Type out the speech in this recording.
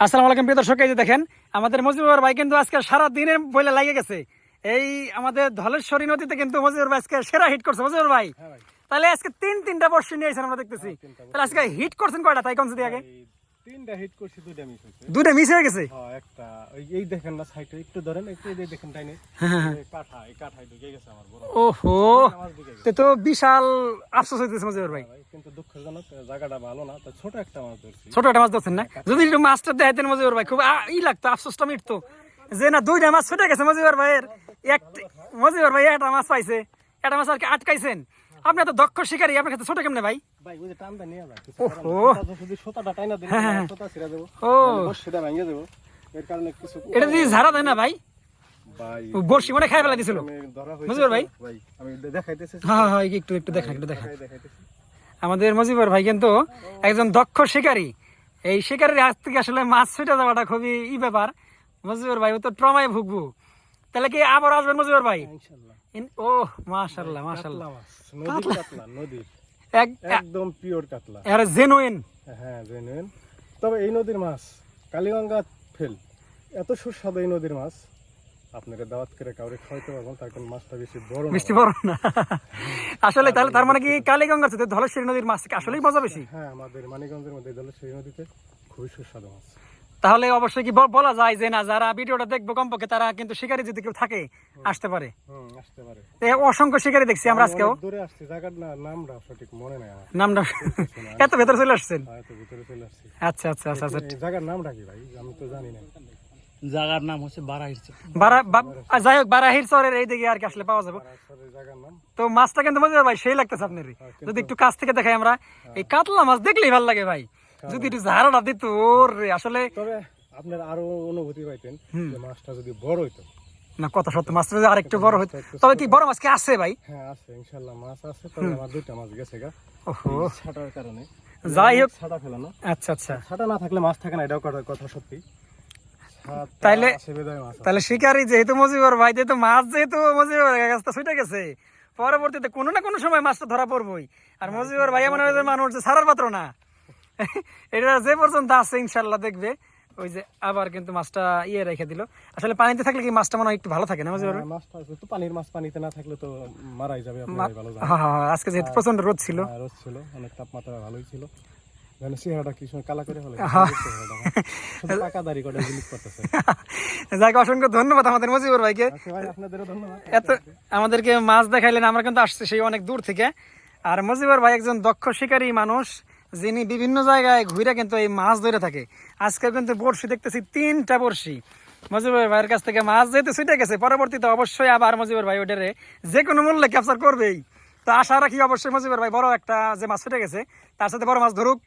আসসালামু আলাইকুম প্রিয় দর্শক এই যে দেখেন আমাদের মজিবুর ভাই কিন্তু আজকে সারা দিনের বইলে লাগে গেছে। এই আমাদের ধলেশ্বরী নদীতে কিন্তু মজিবুর ভাই আজকে সেরা হিট করছে। মজিবুর ভাই তাহলে আজকে তিন তিনটা বর্ষ নিয়ে এসেছেন আমরা দেখতেছি। তাহলে আজকে হিট করছেন কয়টা? তাই কোন যদি আগে। তিনটা হিট করছি দুইটা মিস হয়েছে। দুইটা মিস হয়ে গেছে? হ্যাঁ একটা ওই এই দেখেন না সাইডে একটু ধরেন একটু এই দেখেন টাইনে এই কাঠা এই কাঠায় ঢুকে গেছে আমার বড় ওহো! তে তো বিশাল আফসোস হইতেছে ভাই। ভাই কিন্তু দুঃখজনক জায়গাটা ভালো না তো ছোট একটা মাছ ধরছি। ছোট একটা মাছ ধরছেন না? যদি একটু মাছটা দেখাইতেন মজিবুর ভাই খুব ই লাগতো আফসোসটা মিটতো। যে না দুইটা মাছ ছুটে গেছে মজিবুর ভাইয়ের এক মজিবুর ভাই একটা মাছ পাইছে একটা মাছ আর কি আটকাইছেন। আপনি এত দক্ষ শিকারী আপনার কাছে ছোট কেমনে ভাই? ভাই ওই যে টানটা নিয়ে যায় কিছু ওহো। করার নেই। সোঁতা যদি সোতাটা টাইনা দিন সোতা ছিড়ে দেবো। ও। সেটা ভেঙে দেবো। এর কারণে কিছু এটা দিয়ে ঝাড়া দেয় না ভাই? ভাই বর্ষি মনে খাই ফেলা দিছিল। আমি ধরা হয়েছে বুঝলো ভাই? আমি দেখাইতেছি। হ্যাঁ হ্যাঁ একটু একটু দেখান একটু দেখান। আমাদের মজিবর ভাই কিন্তু একজন দক্ষ শিকারী। এই শিকারের হাত থেকে আসলে মাছ ছুটে যাওয়াটা খুবই ই ব্যাপার। মজিবর ভাই ও তো ট্রমায় ভুগবো। তাহলে কি আবার আসবেন মজিবর ভাই? ও মাশাল্লাহ মাশাল্লাহ। কাতলা মাছ একদম পিওর কাতলা। এর জেনুইন হ্যাঁ জেনুইন তবে এই নদীর মাছ কালীগঙ্গা ফেল এত সুস্বাদু এই নদীর মাছ। আপনাকে দাওয়াত করে কাউরে খাওয়াইতে পারব তার কারণ মাছটা বেশি বড় মিষ্টি বড় না। আসলে তাহলে তার মানে কি কালীগঙ্গার সাথে ধলেশ্বরী নদীর মাছ আসলেই মজা বেশি? হ্যাঁ আমাদের মানিকগঞ্জের মধ্যে সেই নদীতে খুবই সুস্বাদু মাছ। তাহলে অবশ্যই কি বলা যায় যে না যারা ভিডিওটা দেখব কমপক্ষে তারা কিন্তু শিকারী যদি কেউ থাকে আসতে পারে। আসতে পারে। অসংখ্য শিকারী দেখছি আমরা আজকেও। দূরে আসছি জায়গার নামটা সঠিক মনে নাই আমার। নামটা এত ভেতরে চলে আসছেন? হয়তো ভিতরে চলে আসছি। আচ্ছা আচ্ছা আচ্ছা আচ্ছা। জায়গার নামটা কি ভাই? আমি তো জানি না। জায়গার নাম হচ্ছে বারাহিরচর বারা যাই হোক বারাহির চরের এই দিকে আর কি আসলে পাওয়া যাবে। তো মাছটা কিন্তু মজা ভাই সেই লাগতেছে আপনার। যদি একটু কাছ থেকে দেখাই আমরা। এই কাতলা মাছ দেখলেই ভালো লাগে ভাই। যদি একটু ঝাড়াটা দিত ওর রে, আসলে তবে আপনার আরও অনুভূতি পাইতেন যে মাছটা যদি বড় হইতো। না কত সত্য মাছটা যদি আর একটু বড় হইতো। তবে কি বড় মাছ কি আছে ভাই? হ্যাঁ আছে ইনশাল্লাহ মাছ আছে তবে আমার দুইটা মাছ গেছে গা। ওহো। ছাটার কারণে। যাই হোক। ছাটা ফেলানো আচ্ছা আচ্ছা। ছাটা না থাকলে মাছ থাকে না এটাও কথা সত্যি। তাইলে- মাছ। তাহলে শিকারি যেহেতু মজিবর ভাই যেহেতু মাছ যেহেতু মজিবর কাছটা ছুটে গেছে। পরবর্তীতে কোনো না কোনো সময় মাছটা ধরা পড়বই। আর মজিবর ভাই এমন মানুষ যে সারার পাত্র না। এটা যে পর্যন্ত আছে ইনশাল্লাহ দেখবে। ওই যে আবার কিন্তু মাছটা ইয়ে রেখে দিল। আসলে পানিতে থাকলে কি মাছটা মনে হয় একটু ভালো থাকে না ভাই? হ্যাঁ, মাছটা তো পানির মাছ পানিতে না থাকলে তো মারাই যাবে আপনারাই ভালো জানেন। হ্যাঁ হ্যাঁ আজকে যেহেতু প্রচণ্ড রোদ ছিল। রোদ ছিল অনেক তাপমাত্রা ভালোই ছিল। অসংখ্য ধন্যবাদ আমাদের মজিবর ভাইকে। আচ্ছা এত আমাদেরকে মাছ দেখাইলেন আমরা কিন্তু আসছি সেই অনেক দূর থেকে। আর মজিবর ভাই একজন দক্ষ শিকারী মানুষ। যিনি বিভিন্ন জায়গায় ঘুরে কিন্তু এই মাছ ধরে থাকে। আজকে কিন্তু বড়শি দেখতেছি, তিনটা বড়শি। মজিবর ভাইয়ের কাছ থেকে মাছ যেহেতু ছুটে গেছে, পরবর্তীতে অবশ্যই আবার মজিবর ভাই ওটারে যে কোনো মূল্যে ক্যাপচার করবেই। তো আশা রাখি অবশ্যই মজিবর ভাই বড় একটা যে মাছ ছুটে গেছে, তার সাথে বড় মাছ ধরুক।